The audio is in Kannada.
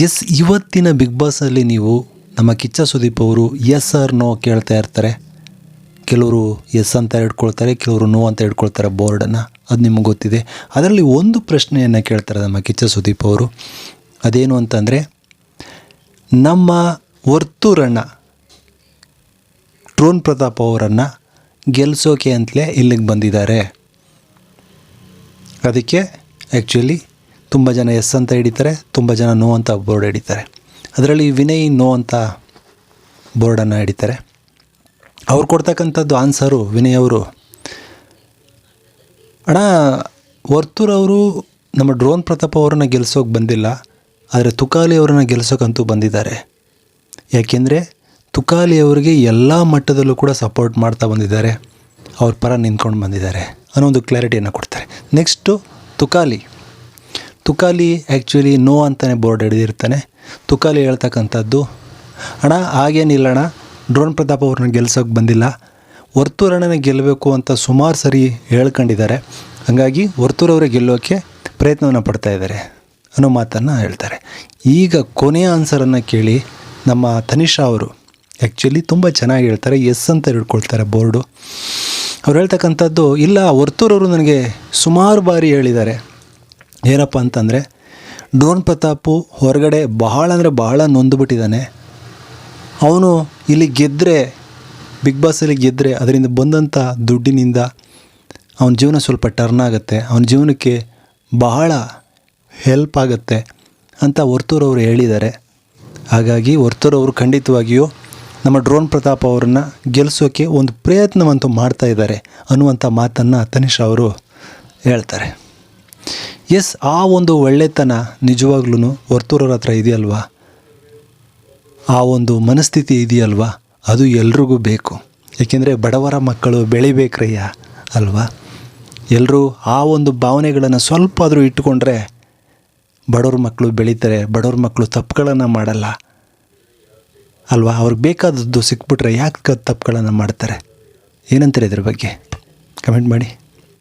ಎಸ್, ಇವತ್ತಿನ ಬಿಗ್ ಬಾಸಲ್ಲಿ ನೀವು ನಮ್ಮ ಕಿಚ್ಚ ಸುದೀಪ್ ಅವರು ಎಸ್ ಆರ್ ನೋ ಕೇಳ್ತಾ ಇರ್ತಾರೆ. ಕೆಲವರು ಎಸ್ ಅಂತ ಹಿಡ್ಕೊಳ್ತಾರೆ ಕೆಲವರು ನೋ ಅಂತ ಹಿಡ್ಕೊಳ್ತಾರೆ ಬೋರ್ಡನ್ನು. ಅದು ನಿಮಗೆ ಗೊತ್ತಿದೆ. ಅದರಲ್ಲಿ ಒಂದು ಪ್ರಶ್ನೆಯನ್ನು ಕೇಳ್ತಾರೆ ನಮ್ಮ ಕಿಚ್ಚ ಸುದೀಪ್ ಅವರು. ಅದೇನು ಅಂತಂದರೆ, ನಮ್ಮ ವರ್ತೂರಣ್ಣ ಟ್ರೋನ್ ಪ್ರತಾಪ್ ಅವರನ್ನು ಗೆಲ್ಲಿಸೋಕೆ ಅಂತಲೇ ಇಲ್ಲಿಗೆ ಬಂದಿದ್ದಾರೆ. ಅದಕ್ಕೆ ಆ್ಯಕ್ಚುಲಿ ತುಂಬ ಜನ ಎಸ್ ಅಂತ ಹಿಡಿತಾರೆ, ತುಂಬ ಜನ ನೋ ಅಂತ ಬೋರ್ಡ್ ಹಿಡಿತಾರೆ. ಅದರಲ್ಲಿ ವಿನಯ್ ನೋ ಅಂತ ಬೋರ್ಡನ್ನು ಹಿಡಿತಾರೆ. ಅವ್ರು ಕೊಡ್ತಕ್ಕಂಥದ್ದು ಆನ್ಸರು ವಿನಯ್ ಅವರು. ಅಣ್ಣ ವರ್ತೂರವರು ನಮ್ಮ ಡ್ರೋನ್ ಪ್ರತಾಪ್ ಅವ್ರನ್ನ ಗೆಲ್ಸೋಕೆ ಬಂದಿಲ್ಲ, ಆದರೆ ತುಕಾಲಿ ಅವರನ್ನು ಗೆಲ್ಸೋಕ್ಕಂತೂ ಬಂದಿದ್ದಾರೆ. ಯಾಕೆಂದರೆ ತುಕಾಲಿ ಅವರಿಗೆ ಎಲ್ಲ ಮಟ್ಟದಲ್ಲೂ ಕೂಡ ಸಪೋರ್ಟ್ ಮಾಡ್ತಾ ಬಂದಿದ್ದಾರೆ. ಅವ್ರ ಪರ ನಿಂತ್ಕೊಂಡು ಬಂದಿದ್ದಾರೆ ಅನ್ನೋ ಒಂದು ಕ್ಲಾರಿಟಿಯನ್ನು ಕೊಡ್ತಾರೆ. Next Tukali. Tukali actually no ಅಂತಲೇ ಬೋರ್ಡ್ ಹಿಡಿದಿರ್ತಾನೆ. ತುಕಾಲಿ ಹೇಳ್ತಕ್ಕಂಥದ್ದು, ಅಣ್ಣ ಹಾಗೇನಿಲ್ಲ ಅಣ್ಣ ಡ್ರೋನ್ ಪ್ರತಾಪ್ ಅವ್ರನ್ನ ಗೆಲ್ಸೋಕೆ ಬಂದಿಲ್ಲ. ವರ್ತೂರಣ್ಣನ ಗೆಲ್ಲಬೇಕು ಅಂತ ಸುಮಾರು ಸರಿ ಹೇಳ್ಕೊಂಡಿದ್ದಾರೆ. ಹಾಗಾಗಿ ವರ್ತೂರವರೇ ಗೆಲ್ಲೋಕ್ಕೆ ಪ್ರಯತ್ನವನ್ನು ಪಡ್ತಾ ಇದ್ದಾರೆ, ಅನ್ನೋ ಮಾತನ್ನು ಹೇಳ್ತಾರೆ. ಈಗ ಕೊನೆಯ ಆನ್ಸರನ್ನು ಕೇಳಿ ನಮ್ಮ ತನಿಷಾ ಅವರು ಆ್ಯಕ್ಚುಲಿ ತುಂಬ ಚೆನ್ನಾಗಿ ಹೇಳ್ತಾರೆ, ಎಸ್ ಅಂತ ಹಿಡ್ಕೊಳ್ತಾರೆ ಬೋರ್ಡು ಅವ್ರು ಹೇಳ್ತಕ್ಕಂಥದ್ದು, ಇಲ್ಲ ವರ್ತೂರವರು ನನಗೆ ಸುಮಾರು ಬಾರಿ ಹೇಳಿದ್ದಾರೆ. ಏನಪ್ಪ ಅಂತಂದರೆ ಡ್ರೋನ್ ಪ್ರತಾಪು ಹೊರಗಡೆ ಬಹಳ ಅಂದರೆ ಬಹಳ ನೊಂದುಬಿಟ್ಟಿದ್ದಾನೆ. ಅವನು ಇಲ್ಲಿ ಗೆದ್ದರೆ ಬಿಗ್ ಬಾಸಲ್ಲಿ ಗೆದ್ದರೆ ಅದರಿಂದ ಬಂದಂಥ ದುಡ್ಡಿನಿಂದ ಅವನ ಜೀವನ ಸ್ವಲ್ಪ ಟರ್ನ್ ಆಗುತ್ತೆ. ಅವನ ಜೀವನಕ್ಕೆ ಬಹಳ ಹೆಲ್ಪ್ ಆಗುತ್ತೆ ಅಂತ ವರ್ತೂರವರು ಹೇಳಿದ್ದಾರೆ. ಹಾಗಾಗಿ ವರ್ತೂರವರು ಖಂಡಿತವಾಗಿಯೂ ನಮ್ಮ ಡ್ರೋನ್ ಪ್ರತಾಪ್ ಅವರನ್ನು ಗೆಲ್ಲಿಸೋಕ್ಕೆ ಒಂದು ಪ್ರಯತ್ನವಂತೂ ಮಾಡ್ತಾ ಇದ್ದಾರೆ ಅನ್ನುವಂಥ ಮಾತನ್ನು ತನಿಷ್ ಅವರು ಹೇಳ್ತಾರೆ. ಎಸ್, ಆ ಒಂದು ಒಳ್ಳೆತನ ನಿಜವಾಗ್ಲೂ ವರ್ತೂರವ್ರ ಹತ್ರ ಇದೆಯಲ್ವಾ? ಆ ಒಂದು ಮನಸ್ಥಿತಿ ಇದೆಯಲ್ವಾ? ಅದು ಎಲ್ರಿಗೂ ಬೇಕು. ಏಕೆಂದರೆ ಬಡವರ ಮಕ್ಕಳು ಬೆಳಿಬೇಕ್ರಯ್ಯ ಅಲ್ವಾ? ಎಲ್ಲರೂ ಆ ಒಂದು ಭಾವನೆಗಳನ್ನು ಸ್ವಲ್ಪ ಆದರೂ ಇಟ್ಟುಕೊಂಡ್ರೆ ಬಡವ್ರ ಮಕ್ಕಳು ಬೆಳೀತಾರೆ, ಬಡವ್ರ ಮಕ್ಕಳು ತಪ್ಪುಗಳನ್ನು ಮಾಡಲ್ಲ. ಅಲ್ವಾ? ಅವ್ರಿಗೆ ಬೇಕಾದದ್ದು ಸಿಕ್ಬಿಟ್ರೆ ಯಾಕೆ ತಪ್ಪುಗಳನ್ನು ಮಾಡ್ತಾರೆ? ಏನಂತಾರೆ ಇದ್ರ ಬಗ್ಗೆ? ಕಮೆಂಟ್ ಮಾಡಿ.